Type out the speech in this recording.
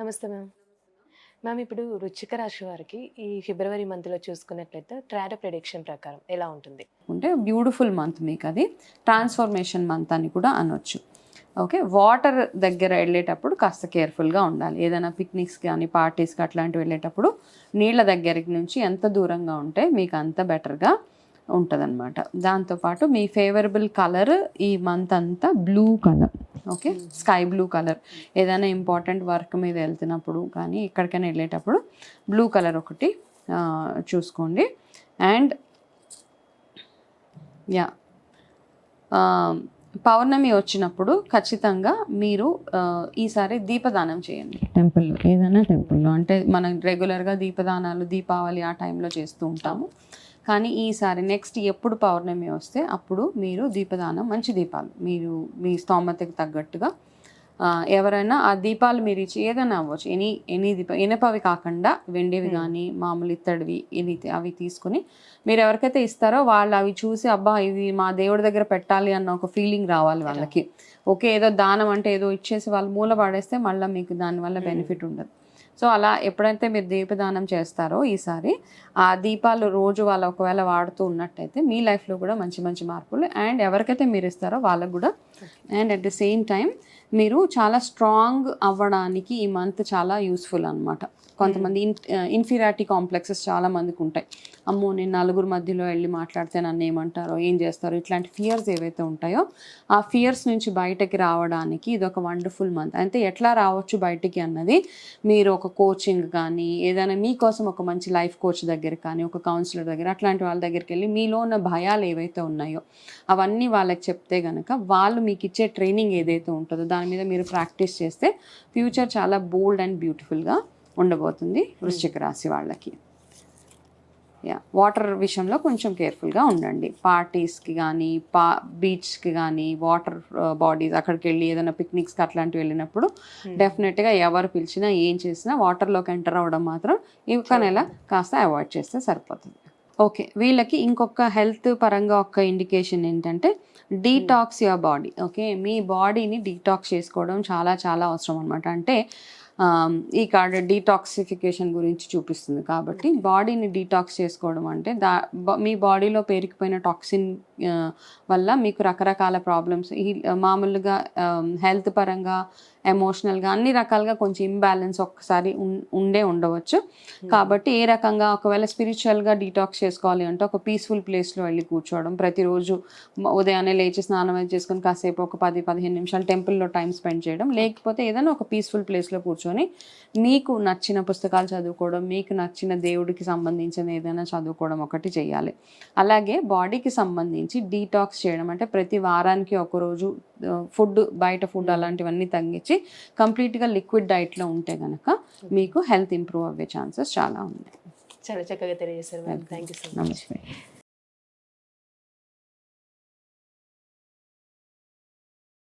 నమస్తే ma'am. Ma'am ఇప్పుడు రుచిక రాశి వారికి ఈ ఫిబ్రవరి మంత్లో చూసుకున్నట్లయితే ట్రాడ ప్రెడిక్షన్ ప్రకారం ఎలా ఉంటుంది? అంటే బ్యూటిఫుల్ మంత్ మీకు అది. ట్రాన్స్ఫర్మేషన్ మంత్ అని కూడా అనొచ్చు. ఓకే వాటర్ దగ్గర వెళ్ళేటప్పుడు కాస్త కేర్ఫుల్గా ఉండాలి. ఏదైనా పిక్నిక్స్ కానీ పార్టీస్కి అట్లాంటివి వెళ్ళేటప్పుడు నీళ్ళ దగ్గరికి నుంచి ఎంత దూరంగా ఉంటే మీకు అంత బెటర్గా ఉంటుందన్నమాట. దాంతోపాటు మీ ఫేవరబుల్ కలర్ ఈ మంత్ అంతా blue colour. Okay? Sky blue colour. ఏదైనా ఇంపార్టెంట్ వర్క్ మీద వెళ్తున్నప్పుడు కానీ ఎక్కడికైనా వెళ్ళేటప్పుడు బ్లూ కలర్ ఒకటి చూసుకోండి. And yeah. పౌర్ణమి వచ్చినప్పుడు ఖచ్చితంగా మీరు ఈసారి దీపదానం చేయండి. టెంపుల్లో ఏదైనా టెంపుల్లో అంటే మనం రెగ్యులర్గా దీపదానాలు దీపావళి ఆ టైంలో చేస్తూ ఉంటాము. కానీ ఈసారి నెక్స్ట్ ఎప్పుడు పౌర్ణమి వస్తే అప్పుడు మీరు దీపదానం మంచి దీపాలు మీరు మీ స్తోమతకి తగ్గట్టుగా ఎవరైనా ఆ దీపాలు మీరు ఇచ్చి ఏదైనా అవ్వచ్చు. ఎనీ ఎనీ దీపం ఇనపవి కాకుండా వెండివి కానీ మామూలు ఇత్తడివి ఇది అవి తీసుకుని మీరు ఎవరికైతే ఇస్తారో వాళ్ళు అవి చూసి అబ్బా ఇది మా దేవుడి దగ్గర పెట్టాలి అన్న ఒక ఫీలింగ్ రావాలి వాళ్ళకి. ఓకే ఏదో దానం అంటే ఏదో ఇచ్చేసి వాళ్ళు మూల పడేస్తే మళ్ళీ మీకు దానివల్ల బెనిఫిట్ ఉండదు. సో అలా ఎప్పుడైతే మీరు దీపదానం చేస్తారో ఈసారి ఆ దీపాలు రోజు వాళ్ళు ఒకవేళ వాడుతూ ఉన్నట్టయితే మీ లైఫ్లో కూడా మంచి మంచి మార్పులు అండ్ ఎవరికైతే మీరు ఇస్తారో వాళ్ళకు కూడా. And at the same time మీరు చాలా స్ట్రాంగ్ అవ్వడానికి ఈ మంత్ చాలా యూస్ఫుల్ అనమాట కొంతమంది ఇన్ ఇన్ఫీరియారిటీ కాంప్లెక్సెస్ చాలా మందికి ఉంటాయి. అమ్మో నేను నలుగురు మధ్యలో వెళ్ళి మాట్లాడితే నన్ను ఏమంటారో ఏం చేస్తారో ఇట్లాంటి ఫియర్స్ ఏవైతే ఉంటాయో ఆ ఫియర్స్ నుంచి బయటకి రావడానికి ఇది ఒక వండర్ఫుల్ మంత్. అయితే ఎట్లా రావచ్చు బయటికి అన్నది మీరు ఒక కోచింగ్ కానీ ఏదైనా మీకోసం ఒక మంచి లైఫ్ కోచ్ దగ్గర కానీ ఒక కౌన్సిలర్ దగ్గర అట్లాంటి వాళ్ళ దగ్గరికి వెళ్ళి మీలో ఉన్న భయాలు ఏవైతే ఉన్నాయో అవన్నీ వాళ్ళకి చెప్తే గనక వాళ్ళు మీకు ఇచ్చే ట్రైనింగ్ ఏదైతే ఉంటుందో దాని మీద మీరు ప్రాక్టీస్ చేస్తే ఫ్యూచర్ చాలా బోల్డ్ అండ్ బ్యూటిఫుల్గా ఉండబోతుంది వృశ్చిక రాశి వాళ్ళకి. యా వాటర్ విషయంలో కొంచెం కేర్ఫుల్గా ఉండండి. పార్టీస్కి కానీ పా బీచ్కి కానీ వాటర్ బాడీస్ అక్కడికి వెళ్ళి ఏదైనా పిక్నిక్స్కి అట్లాంటివి వెళ్ళినప్పుడు డెఫినెట్గా ఎవరు పిలిచినా ఏం చేసినా వాటర్లోకి ఎంటర్ అవ్వడం మాత్రం ఒక్క నెల కాస్త అవాయిడ్ చేస్తే సరిపోతుంది. ఓకే వీళ్ళకి ఇంకొక హెల్త్ పరంగా ఒక ఇండికేషన్ ఏంటంటే డీటాక్స్ యువర్ బాడీ ఓకే మీ బాడీని డీటాక్స్ చేసుకోవడం చాలా చాలా అవసరం అనమాట అంటే ఈ కార్డు డీటాక్సిఫికేషన్ గురించి చూపిస్తుంది కాబట్టి బాడీని డీటాక్స్ చేసుకోవడం అంటే దా బ- మీ బాడీలో పేరుకుపోయిన టాక్సిన్ వల్ల మీకు రకరకాల ప్రాబ్లమ్స్ ఈ మామూలుగా హెల్త్ పరంగా ఎమోషనల్గా అన్ని రకాలుగా కొంచెం ఇంబ్యాలెన్స్ ఒక్కసారి ఉండే ఉండవచ్చు. కాబట్టి ఏ రకంగా ఒకవేళ స్పిరిచువల్గా డీటాక్స్ చేసుకోవాలి అంటే ఒక పీస్ఫుల్ ప్లేస్లో వెళ్ళి కూర్చోవడం. ప్రతిరోజు ఉదయాన్నే లేచి స్నానం అది చేసుకొని కాసేపు ఒక పది పదిహేను నిమిషాలు టెంపుల్లో టైం స్పెండ్ చేయడం. లేకపోతే ఏదైనా ఒక పీస్ఫుల్ ప్లేస్లో కూర్చొని మీకు నచ్చిన పుస్తకాలు చదువుకోవడం మీకు నచ్చిన దేవుడికి సంబంధించిన ఏదైనా చదువుకోవడం ఒకటి చేయాలి. అలాగే బాడీకి సంబంధించి డీటాక్స్ చేయడం. అంటే ప్రతి వారానికి ఒకరోజు ఫుడ్ బయట ఫుడ్ అలాంటివన్నీ తగ్గించి కంప్లీట్గా లిక్విడ్ డైట్లో ఉంటే కనుక మీకు హెల్త్ ఇంప్రూవ్ అవ్వే ఛాన్సెస్ చాలా ఉన్నాయి. చాలా చక్కగా తెలియజేశారు థ్యాంక్ యూ సో మచ్